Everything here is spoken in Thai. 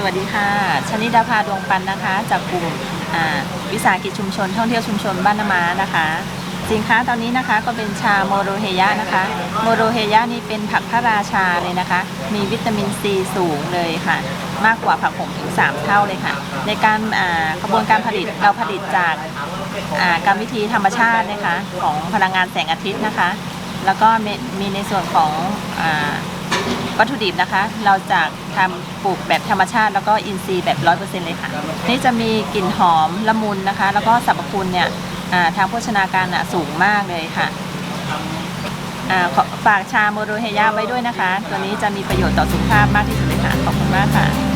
สวัสดีค่ะชนิดาภาดวงปันนะคะ จากกลุ่มวิสาหกิจชุมชนท่องเที่ยวชุมชนบ้านนามานะคะ สินค้าตอนนี้นะคะก็เป็นชาโมโรเฮยะนะคะ โมโรเฮยะนี่เป็นผักพระราชาเลยนะคะ มีวิตามินซีสูงเลยค่ะ มากกว่าผักผงถึง 3 เท่าเลยค่ะ ในการกระบวนการผลิตเราผลิตจากอ่ากรรมวิธีธรรมชาตินะคะของพลังงานแสงอาทิตย์นะคะ แล้วก็มีในส่วนของอ วัตถุดิบนะคะ เราจะทำปลูกแบบธรรมชาติ แล้วก็อินทรีย์แบบร้อยเปอร์เซ็นต์เลยค่ะ นี่จะมีกลิ่นหอมละมุนนะคะ แล้วก็สรรพคุณเนี่ยทางโภชนาการอะสูงมากเลยค่ะอ่าฝากชาโมโรเฮยาไว้ด้วยนะคะ ตัวนี้จะมีประโยชน์ต่อสุขภาพมากที่สุดเลยค่ะ ขอบคุณมากค่ะ